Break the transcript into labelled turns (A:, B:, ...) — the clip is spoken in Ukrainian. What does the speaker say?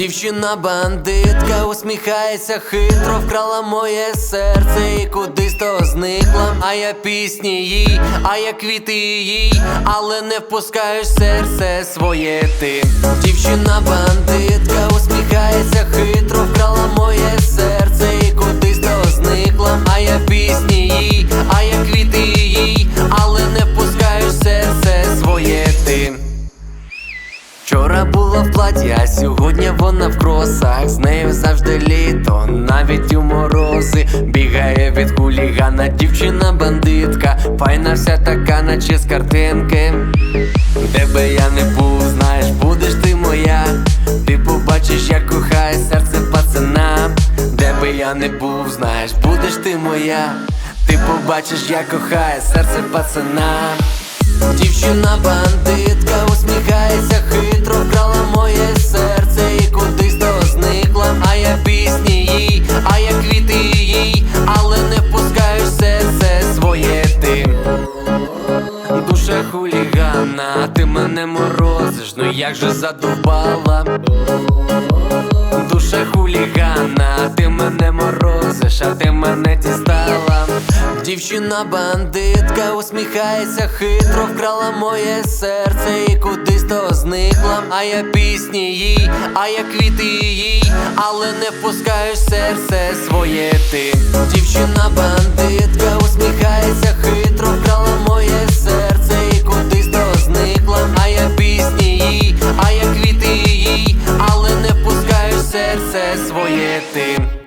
A: Дівчина бандитка усміхається хитро, вкрала моє серце і кудись то зникла. А я пісні їй, а я квіти їй, але не впускаєш серце своє ти. Дівчина бандитка усміхається хитро, В платі, а сьогодні вона в кросах. З нею завжди літо, навіть у морози. Бігає від хулігана, дівчина бандитка, файна вся така, наче з картинки. Де би я не був, знаєш, будеш ти моя. Ти побачиш, як кохає серце пацана. Де би я не був, знаєш, будеш ти моя. Ти побачиш, як кохає серце пацана. Дівчина бандитка усміхається а я квіти їй, але не пускаєш все це своє ти. Душа хулігана, ти мене морозиш, ну як же задовбала. Душа хулігана, Дівчина бандитка усміхається хитро, вкрала моє серце і кудись то зникла. А я пісні їй, а я квіти їй, але не впускаєш серце своє ти. Дівчина бандитка усміхається хитро, вкрала моє серце і кудись то зникла. А я пісні їй, а я квіти їй, але не впускаєш серце своє ти.